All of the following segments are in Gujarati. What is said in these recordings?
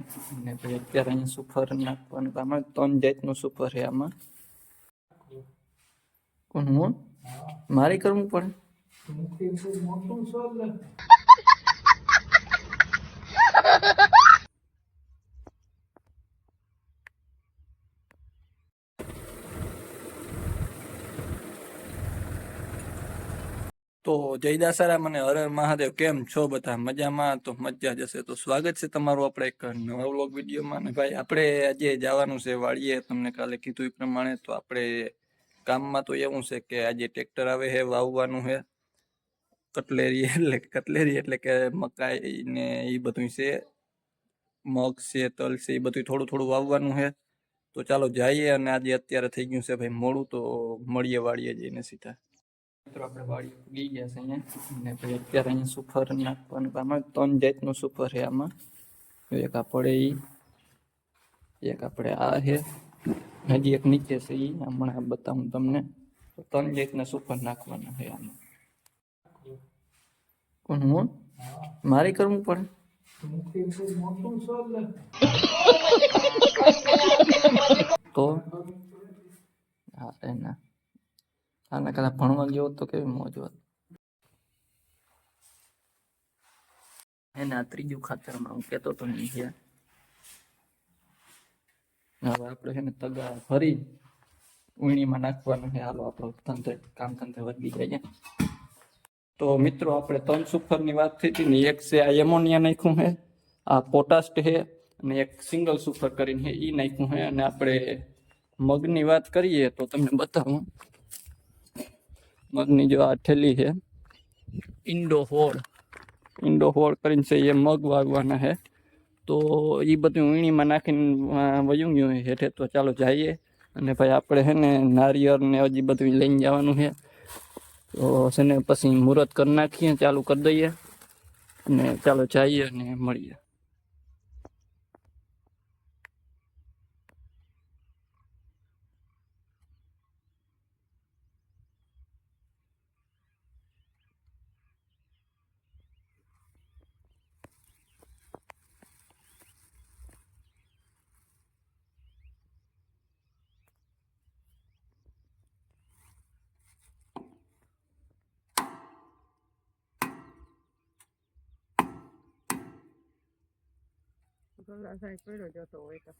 અહીંયા અને ભાઈ અત્યારે અહીંયા સુફર નાખવાનું આમાં ત્રણ જાતનું સુફર છે આમાં. કોણ હું? મારે કરવું પડે. તો જયદા સારા મને હર હર મહાદેવ. કેમ છો બધા? મજામાં? તો મજા જશે તો સ્વાગત છે તમારું આપણે એક નવા વ્લોગ વિડીયોમાં. ને ભાઈ, આપણે આજે જવાનું છે વાળીએ તમને કાલે કીધું એ પ્રમાણે તો આપણે કામમાં તો એવું છે કે આજે ટ્રેક્ટર આવે છે, વાવવાનું છે. કટલેરી એટલે કટલેરી એટલે કે મકાઈ ને એ બધું છે. મગ છે, તલ છે, એ બધું થોડું થોડું વાવવાનું છે. તો ચાલો જઈએ. અને આજે અત્યારે થઈ ગયું છે ભાઈ મોડું. તો મળીએ વાળીએ જઈને સીધા. સુફર નાખવાનું આમાં. એક આપણે ઈ, એક હજી એક નીચે છે એ હમણાં બતાવું તમને. ત્રણ જાતના સુફર નાખવાના છે આમાં. કોણ, હું? મારે કરવું પડે? તો? હા, એના. આના કદાચ ભણવા ગયો તો કેવી મોજ હોત એના ત્રીજું ખાતરમાં હું કહેતો તો નહીં ગયા હવે આપણે છે ને તગા ભરી ઉણીમાં નાખવાનું છે. હાલો, આપણો ધંધે, કામ ધંધે વધી જાય તો મિત્રો, આપણે ત્રણ સુફરની વાત થઈ હતી ને, એક છે આ એમોનિયા નાખ્યું છે, આ પોટાશ છે, અને એક સિંગલ સુપર કરીને છે એ નાખ્યું છે. અને આપણે મગની વાત કરીએ તો તમને બતાવું. મગની જો આ ઠેલી છે. ઇન્ડો હોળ ઇન્ડો હોળ કરીને છે એ મગ વાગવાના છે. તો એ બધું વીણીમાં નાખીને વયું ગયું હેઠે તો ચાલો જઈએ. અને ભાઈ આપણે છે ને નારિયેળ ને હજી બધું લઈને જવાનું છે. તો છે ને પછી મુહૂર્ત કરી નાખીએ ચાલુ કરી દઈએ. અને ચાલો જઈએ અને મળીએ. ગોલાસાઈ પડ્યો જતો હોય તો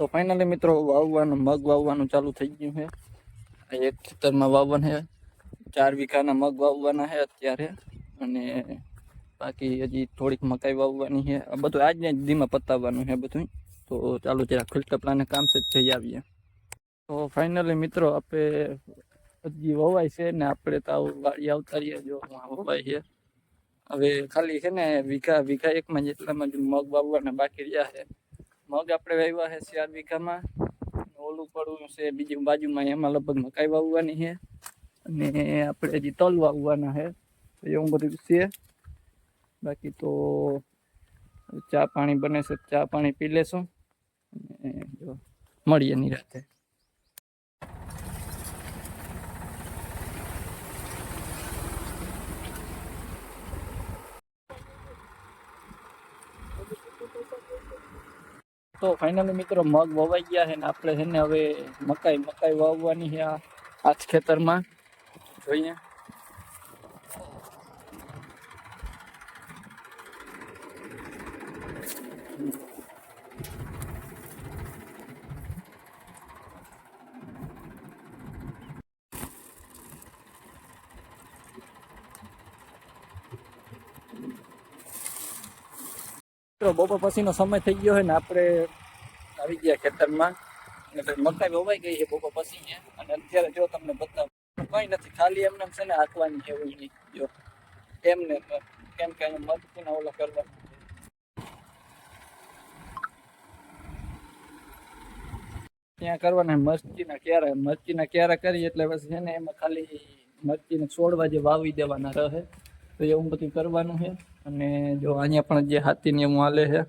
તો ફાઇનલી મિત્રો વાવવાનું, મગ વાવવાનું ચાલુ થઈ ગયું છે. એક ખેતરમાં વાવવાનું છે. ચાર વીઘાના મગ વાવવાના છે અત્યારે. અને બાકી હજી થોડીક મકાઈ વાવવાની છે. આ બધું આજને જ ધીમાં પતાવવાનું છે બધું તો ચાલો જરા ખુલટપલાને કામ છે જઈ આવીએ. તો ફાઇનલી મિત્રો આપણે હજી વવાય છે ને આપણે તો વાળી આવતા રહીએ જો વવાય છે. હવે ખાલી છે ને વીઘા વીઘા એકમાં જેટલામાં જ મગ વાવવાના બાકી રહ્યા છે. મગ આપણે વાવ્યા છે ચાર વીઘામાં. ઓલું પડવું છે, બીજી બાજુમાં એમાં લગભગ મકાઈ વાવવાની છે. અને આપણે હજી તલ વાવવાના છે. એવું બધું છે. બાકી તો ચા પાણી બને છે, ચા પાણી પી લેશું. અને જો મળીએ નિરાતે. તો ફાઇનલી મિત્રો મગ વવાઈ ગયા છે ને આપણે છે ને હવે મકાઈ મકાઈ વાવવાની છે આ ખેતરમાં. જોઈએ. મિત્રો બપોર પછીનો સમય થઈ ગયો છે ને આપણે આવી ગયા ખેતરમાં. અને મકાઈ વવાઈ ગઈ છે બપોર પછી છે અને અત્યારે જો તમને બતાવું, કંઈ નથી, ખાલી એમને એમ છે ને હાંકવાની છે એવું નહીં. જો એમને એમ. કેમ કે અહીંયા મરચીના ઓલા કરવા. ત્યાં કરવાના મરચીના ક્યારા મરચીના ક્યારા કરી એટલે પછી છે ને એમાં ખાલી મરચીને છોડવા જે વાવી દેવાના રહે. તો એવું બધું કરવાનું છે. અને જો અહીંયા પણ જે હાથીની એવું હાલે છે.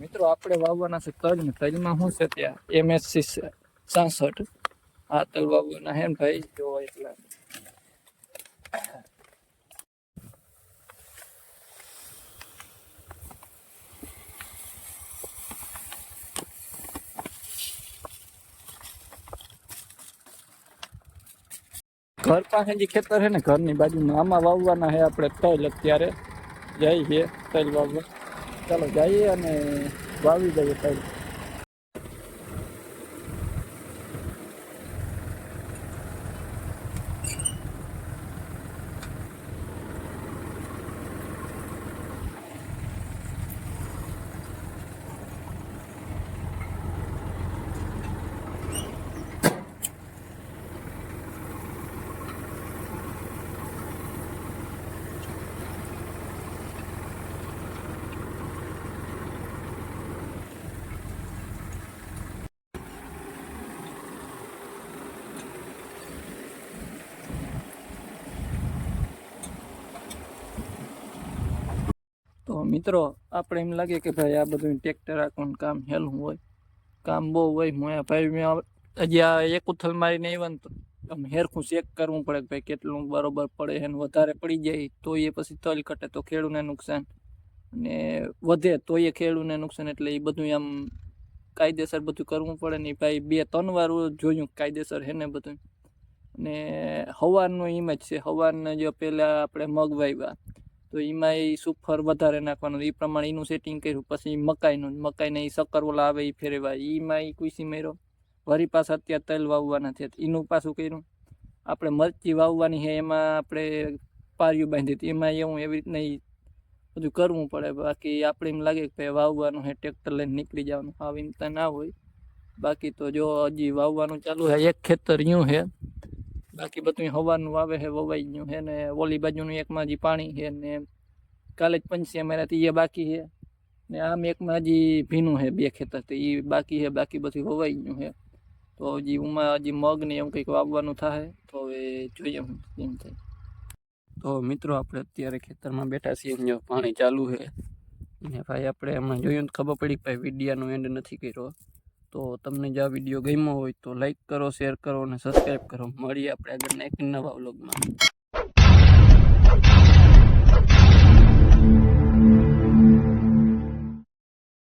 મિત્રો, આપણે વાવવાના છે તલ ને તલમાં શું છે ત્યાં? એમએસસી સાસઠ. આ તલ વાવવાના હે ભાઈ? જો એટલે ઘર પાસે જે ખેતર છે ને, ઘરની બાજુમાં આમાં વાવવાના છે આપણે તલ અત્યારે. જઈએ તલ વાવવા. ચાલો જઈએ અને વાવી દઈએ તલ તો મિત્રો, આપણે એમ લાગે કે ભાઈ આ બધું ટ્રેક્ટર આખું કામ હેલું હોય. કામ બહુ હોય મોયા ભાઈ મેં હજી આ એક ઉથલ મારીને આવ્યા ને તો આમ હેરખું ચેક કરવું પડે કે ભાઈ કેટલું બરોબર પડે એને વધારે પડી જાય તો એ પછી તલ કટે, તો ખેડૂને નુકસાન. અને વધે તો એ ખેડૂને નુકસાન, એટલે એ બધું આમ કાયદેસર બધું કરવું પડે ને ભાઈ બે, ત્રણ વાર જોયું, કાયદેસર હે ને બધું અને હવારનું ઇમેજ છે, હવારને જો પહેલાં આપણે મગ વાવ્યા તો એમાં એ સુફર વધારે નાખવાનું. એ પ્રમાણે એનું સેટિંગ કર્યું. પછી મકાઈનું, મકાઈને એ સક્કર ઓલા આવે એ ફેરવા એમાં એ કુસી માર્યો વરી પાછા અત્યારે તલ વાવવાના છે. એનું પાછું કર્યું. આપણે મરચી વાવવાની છે, એમાં આપણે પારિયું બાંધી હતી એમાં એવું એવી રીતના એ બધું કરવું પડે. બાકી આપણે એમ લાગે કે ભાઈ વાવવાનું છે, ટ્રેક્ટર લઈને નીકળી જવાનું. આવી રીતના ના હોય. બાકી તો જો હજી વાવવાનું ચાલુ છે, એક ખેતર યું છે. બાકી બધું હવાનું વાવે છે વવાઈ ગયું છે ને, ઓલી બાજુનું એકમાં હજી પાણી છે ને કાલે જ પંચી અમારાથી એ બાકી છે ને આમ એકમાં હજી ભીનું છે બે ખેતર એ બાકી છે બાકી બધું વવાઈ ગયું છે તો હજી ઉમાં હજી મગ ને એમ કંઈક વાવવાનું થાય તો હવે જોઈએ હું કેમ થાય. તો મિત્રો આપણે અત્યારે ખેતરમાં બેઠા છીએ પાણી ચાલુ છે ને ભાઈ આપણે હમણાં જોયું ખબર પડી ભાઈ વિડિયાનો એન્ડ નથી કર્યો. તો તમને જો આ વીડિયો ગમ્યો હોય તો લાઈક કરો, શેર કરો અને સબસ્ક્રાઈબ કરો. મળીએ આપણે આગળના એક નવા વ્લોગમાં.